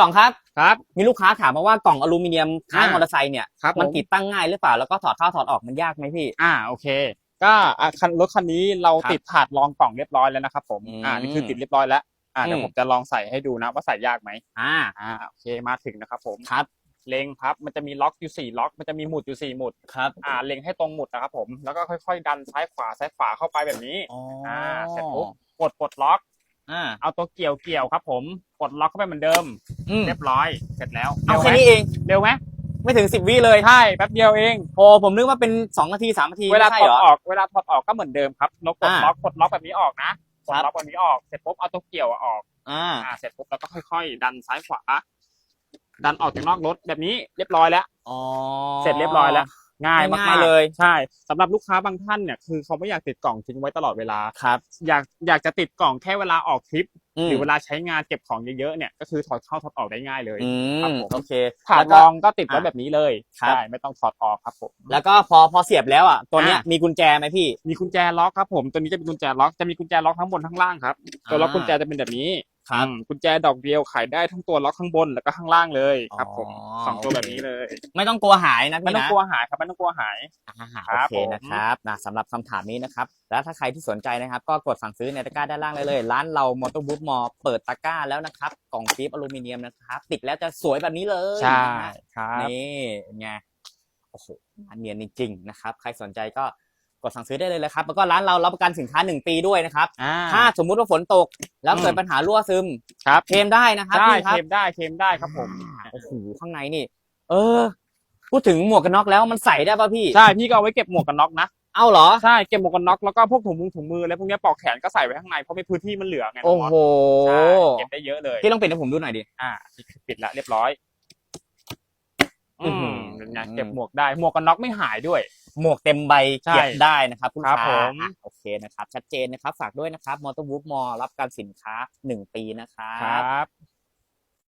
กล่องครับ ครับ มีลูกค้าถามมาว่ากล่องอลูมิเนียมท้ายอ่ามมอเตอร์ไซค์เนี่ยครับมันผม ติดตั้งง่ายหรือเปล่าแล้วก็ถอดเข้าถอดออกมันยากไหมพี่ อ่าโอเค ก็อะคันรถคันนี้เราครับติดถาดรองกล่องเรียบร้อยแล้วนะครับผมอืมอ่านี่คือติดเรียบร้อยแล้วอ่าเดี๋ยวอืมผมจะลองใส่ให้ดูนะว่าใส่ยากไหมอ่าอ่าโอเคมาถึงนะครับผมครับเล็งครับมันจะมีล็อกอยู่สี่ล็อก มันจะมีหมุดอยู่สี่หมุดครับอ่าเล็งให้ตรงหมุดนะครับผมแล้วก็ค่อย ๆ ดันซ้ายขวาซ้ายขวาเข้าไปแบบนี้ อ๋ออ่าเสร็จปุ๊บกดปลดล็อก อ่า เอาตัวเกี่ยวเกี่ยวครับ ผมปลดล็อกเข้าไปเหมือนเดิม อืมเรียบร้อยเสร็จแล้วเอาร็วแค่ไหมนี้เอง เร็วไหมไม่ถึงสิบวิเลยใช่แป๊บเดียวเอง โอ้ผมนึกว่าเป็นสองนาทีสามนาทีเวลาไม่ถใช่อดเหรอ ออกเวลาถอดออกก็เหมือนเดิมครับนกกดอ่าล็อกกดล็อกแบบนี้ออกนะกดครับ ล็อกแบบนี้ออกเสร็จปุ๊บเอาตัวเกี่ยวอะออกอ่า อ่าเสร็จปุ๊บแล้วก็ค่อยๆ ดันซ้ายขวาดันออกจากนอกรถแบบนี้เรียบร้อยแล้ว อ๋อเสร็จเรียบร้อยแล้ว ง่ายมากง่ายๆเลย ใช่สำหรับลูกค้าบางท่านเนี่ยคือเขาไม่อยากติดกล่องทิ้งไว้ตลอดเวลา ครับ อยากอยากจะติดกล่องแค่เวลาออกทริปมหรือเวลาใช้งานเก็บของเยอะๆเนี่ยก็คือถอดเข้าถอดออกได้ง่ายเลย อืครับมผม โอเคถาดแล้วรก็ องก็ติดไว้อะแบบนี้เลยครับ ใช่ไม่ต้องถอดออกครับผม แล้วก็พอพอเสียบแล้วอะตัวเนี้ยอ่ามีมีกุญแจไหมพี่มีกุญแจล็อกครับผมตัวนี้จะเป็นกุญแจล็อกจะมีกุญแจล็อกทั้งบนทั้งล่างครับตัวล็อกอ่ากุญแจจะเป็นแบบนี้ ครับอืมกุญแจดอกเดียวขายได้ทั้งตัวล็อกข้างบนแล้วก็ข้างล่างเลยครับผมอ๋อสองตัวโอเคแบบนี้เลย ไม่ต้องกลัวหายนะไม่พี่ต้องนะกลัวหายครับไม่ต้องกลัวหายอ่าคโอรับเคผมนะครับนะสำหรับคำถามนี้นะครับแล้วถ้าใครที่สนใจนะครับ ก็กดสั่งซื้อในตะกร้าด้านล่างเลยเลย ร้านเรามอเตอร์บุ๊ m มอเปิดตะกร้าแล้วนะครับ กล่องฟีบอลูมิเนียมนะครับติดแล้วจะสวยแบบนี้เลยใช่นะฮะครับนี่ไงโอ้โหอันเนียนจริงๆนะครับ ใครสนใจก็ กดสั่งซื้อได้เลยเลยครับแล้วก็ร้านเรารับประกันสินค้าหนึ่งปีด้วยนะครับ อ่า ถ้าสมมุติว่าฝนตกแล้วเกิดอืมปัญหารั่วซึมครับ เคลมได้นะครับได้พี่ครัเคบลมได้เคลมได้ครับผมโอ้โหข้างในนี่ เออ พูดถึงหมวกกันน็อกแล้วมันใส่ได้ป่ะพี่ใช่พี่ก็เอาไว้เก็บหมวกกันน็อกนะเอ้าเหรอ ใช่เก็บหมวกกันน็อกแล้วก็พวกถุงมือถุงมืออะไรพวกเนี้ยปลอกแขนก็ใส่ไว้ข้างในเพราะมีพื้นที่มันเหลือไงน้โอ้งมอสโหใช่เก็บได้เยอะเลยพี่ต้องปิดให้ผมดูหน่อยดิ อ่านี่คือปิดละเรียบร้อย อื้อือหืมอเป็นไงเก็บหมวกได้หมวกกันน็อกไม่หายด้วย หมวกเต็มใบใช่เก็บได้นะครับคุณครับค้าผมอะโอเคนะครับ ชัดเจนนะครับ ฝากด้วยนะครับมอเตอร์วูฟมอรับการสินค้าหนึ่งปีนะครัคบรับ